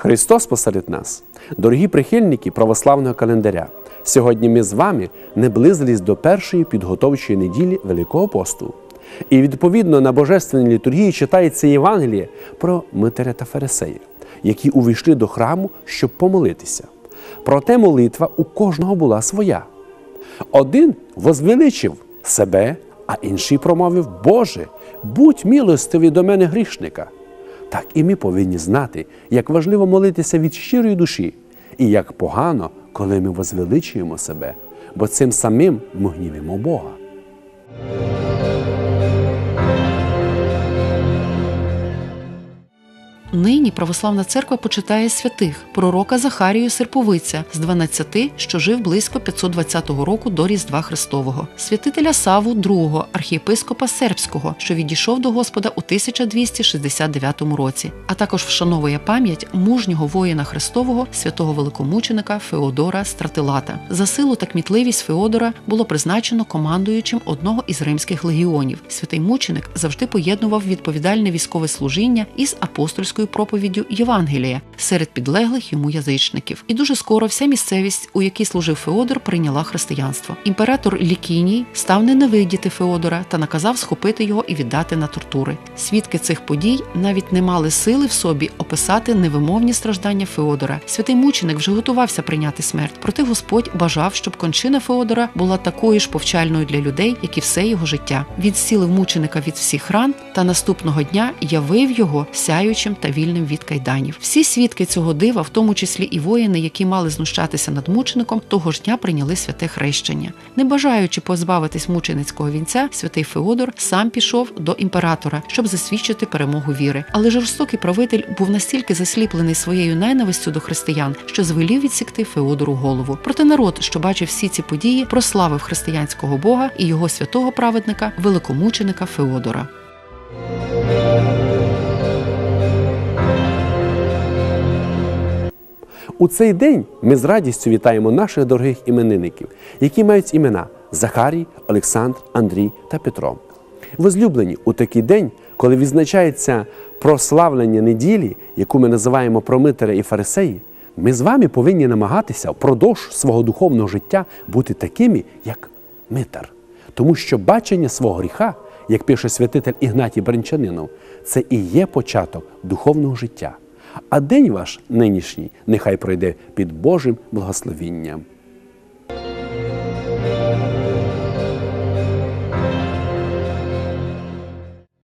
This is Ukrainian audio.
Христос посеред нас, дорогі прихильники православного календаря. Сьогодні ми з вами наблизились до першої підготовчої неділі Великого посту. І відповідно на божественній літургії читається Євангеліє про Митаря та Фарисея, які увійшли до храму, щоб помолитися. Проте молитва у кожного була своя. Один возвеличив себе, а інший промовив: Боже, будь милостивий до мене грішника. Так і ми повинні знати, як важливо молитися від щирої душі, і як погано, коли ми возвеличуємо себе, бо цим самим ми гнівимо Бога. Нині православна церква почитає святих пророка Захарію Серповиця з 12, що жив близько 520 року до Різдва Христового, святителя Саву II, архієпископа Сербського, що відійшов до Господа у 1269 році, а також вшановує пам'ять мужнього воїна Христового святого великомученика Феодора Стратилата. За силу та кмітливість Феодора було призначено командуючим одного із римських легіонів. Святий мученик завжди поєднував відповідальне військове служіння із апостольською проповіддю Євангелія серед підлеглих йому язичників. І дуже скоро вся місцевість, у якій служив Феодор, прийняла християнство. Імператор Лікіній став ненавидіти Феодора та наказав схопити його і віддати на тортури. Свідки цих подій навіть не мали сили в собі описати невимовні страждання Феодора. Святий мученик вже готувався прийняти смерть, проте Господь бажав, щоб кончина Феодора була такою ж повчальною для людей, як і все його життя. Він зцілив мученика від всіх ран та наступного дня явив його сяючим та вільним від кайданів. Всі свідки цього дива, в тому числі і воїни, які мали знущатися над мучеником, того ж дня прийняли святе хрещення. Не бажаючи позбавитись мученицького вінця, святий Феодор сам пішов до імператора, щоб засвідчити перемогу віри. Але жорстокий правитель був настільки засліплений своєю ненавистю до християн, що звелів відсікти Феодору голову. Проте народ, що бачив всі ці події, прославив християнського Бога і його святого праведника, великомученика Феодора. У цей день ми з радістю вітаємо наших дорогих іменинників, які мають імена Захарій, Олександр, Андрій та Петро. Возлюблені у такий день, коли відзначається прославлення неділі, яку ми називаємо промитаря і фарисеї, ми з вами повинні намагатися впродовж свого духовного життя бути такими, як митар. Тому що бачення свого гріха, як пише святитель Ігнатій Бринчанинов, це і є початок духовного життя. А день ваш нинішній нехай пройде під Божим благословінням.